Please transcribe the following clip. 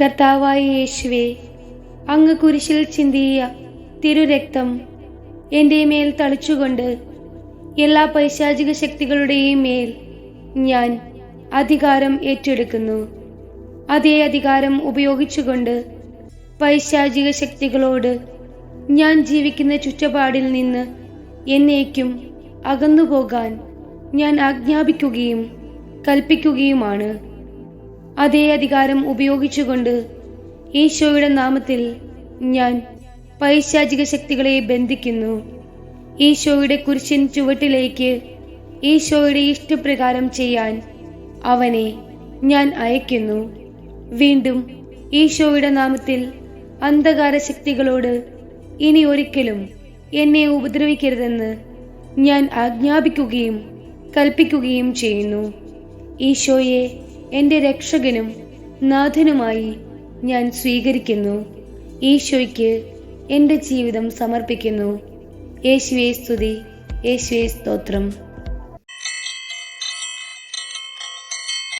കർത്താവായ യേശുവേ അങ്ങ് കുരിശിൽ ചിന്തിയ തിരുരക്തം എന്റെ മേൽ തളിച്ചുകൊണ്ട് എല്ലാ പൈശാചിക ശക്തികളുടെയും മേൽ ഞാൻ അധികാരം ഏറ്റെടുക്കുന്നു. അതേ അധികാരം ഉപയോഗിച്ചുകൊണ്ട് പൈശാചിക ശക്തികളോട് ഞാൻ ജീവിക്കുന്ന ചുറ്റപാടിൽ നിന്ന് എന്നേക്കും അകന്നുപോകാൻ ഞാൻ ആജ്ഞാപിക്കുകയും കൽപ്പിക്കുകയുമാണ്. അതേ അധികാരം ഉപയോഗിച്ചുകൊണ്ട് ഈശോയുടെ നാമത്തിൽ ഞാൻ പൈശാചിക ശക്തികളെ ബന്ധിക്കുന്നു. ഈശോയുടെ കുരിശിൻ ചുവട്ടിലേക്ക് ഈശോയുടെ ഇഷ്ടപ്രകാരം ചെയ്യാൻ അവനെ ഞാൻ അയക്കുന്നു. വീണ്ടും ഈശോയുടെ നാമത്തിൽ അന്ധകാര ശക്തികളോട് ഇനി ഒരിക്കലും എന്നെ ഉപദ്രവിക്കരുതെന്ന് ഞാൻ ആജ്ഞാപിക്കുകയും കൽപ്പിക്കുകയും ചെയ്യുന്നു. ഈശോയെ എന്റെ രക്ഷകനും നാഥനുമായി ഞാൻ സ്വീകരിക്കുന്നു. ഈശോയ്ക്ക് എന്റെ ജീവിതം സമർപ്പിക്കുന്നു. യേശുവേ സ്തുതി യേശുവേ സ്തോത്രം.